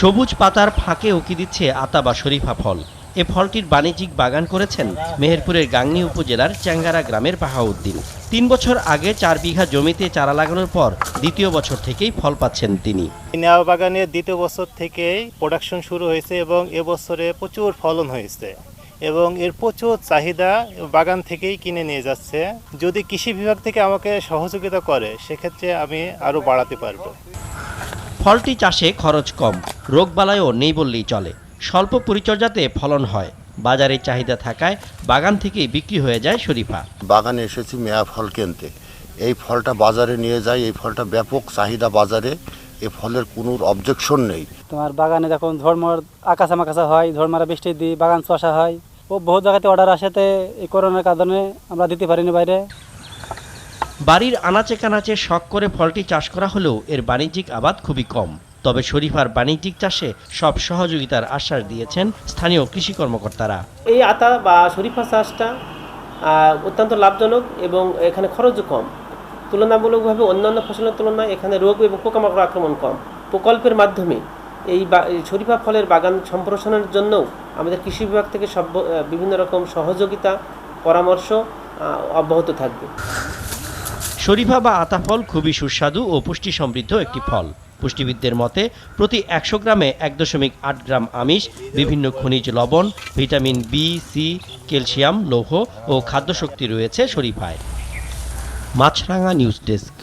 সবুজ পাতার ফাঁকে উকি দিচ্ছে আতা বা শরীফা ফল। এ ফলটির বাণিজ্যিক বাগান করেছেন মেহেরপুরের গাংনী উপজেলার চ্যাঙ্গারা গ্রামের বাহাউদ্দিন। তিন বছর আগে চার বিঘা জমিতে চারা লাগানোর পর দ্বিতীয় বছর থেকেই ফল পাচ্ছেন তিনি। বাগানের দ্বিতীয় বছর থেকেই প্রোডাকশন শুরু হয়েছে এবং এবছরে প্রচুর ফলন হয়েছে এবং এর প্রচুর চাহিদা বাগান থেকেই কিনে নিয়ে যাচ্ছে। যদি কৃষি বিভাগ থেকে আমাকে সহযোগিতা করে, সেক্ষেত্রে আমি আরও বাড়াতে পারব। ফলটি চাষে খরচ কম রোগবালাইও নেই বললেই চলে। স্বল্প পরিচর্যাতে ফলন হয় বাজারে চাহিদা থাকায় বাগান থেকেই বিক্রি হয়ে যায় শরীফা। বাগানে এসেছি মেয়া ফল কিনতে। এই ফলটা বাজারে নিয়ে যায় এই ফলটা ব্যাপক চাহিদা বাজারে এ ফলের কোনো অবজেকশন নেই। তোমার বাগানে যখন ঝড়মর আকাশা মাকাশা হয় ঝড়মারা বৃষ্টি দিই বাগান চষা হয় ও বহু জায়গাতে অর্ডার আসাতে এই করোনার কারণে আমরা দিতে পারিনি বাইরে। বাড়ির আনাচে কানাচে শখ করে ফলটি চাষ করা হলেও এর বাণিজ্যিক আবাদ খুবই কম। তবে শরীফার বাণিজ্যিক চাষে সব সহযোগিতার আশ্বাস দিয়েছেন স্থানীয় কৃষি কর্মকর্তারা। এই আতা বা শরীফা চাষটা অত্যন্ত লাভজনক এবং এখানে খরচও কম। তুলনামূলকভাবে অন্যান্য ফসলের তুলনায় এখানে রোগ এবং পোকামাকড় আক্রমণ কম। প্রকল্পের মাধ্যমে এই শরীফা ফলের বাগান সম্প্রসারণের জন্যও আমাদের কৃষি বিভাগ থেকে সব বিভিন্ন রকম সহযোগিতা, পরামর্শ অব্যাহত থাকবে। শরীফা বা আতা ফল খুবই সুস্বাদু ও পুষ্টি সমৃদ্ধ একটি ফল পুষ্টিবিদদের মতে, প্রতি একশো গ্রামে এক দশমিক আট গ্রাম আমিষ, বিভিন্ন খনিজ লবণ, ভিটামিন বি, সি, ক্যালসিয়াম, লৌহ ও খাদ্যশক্তি রয়েছে শরীফায় Maasranga news desk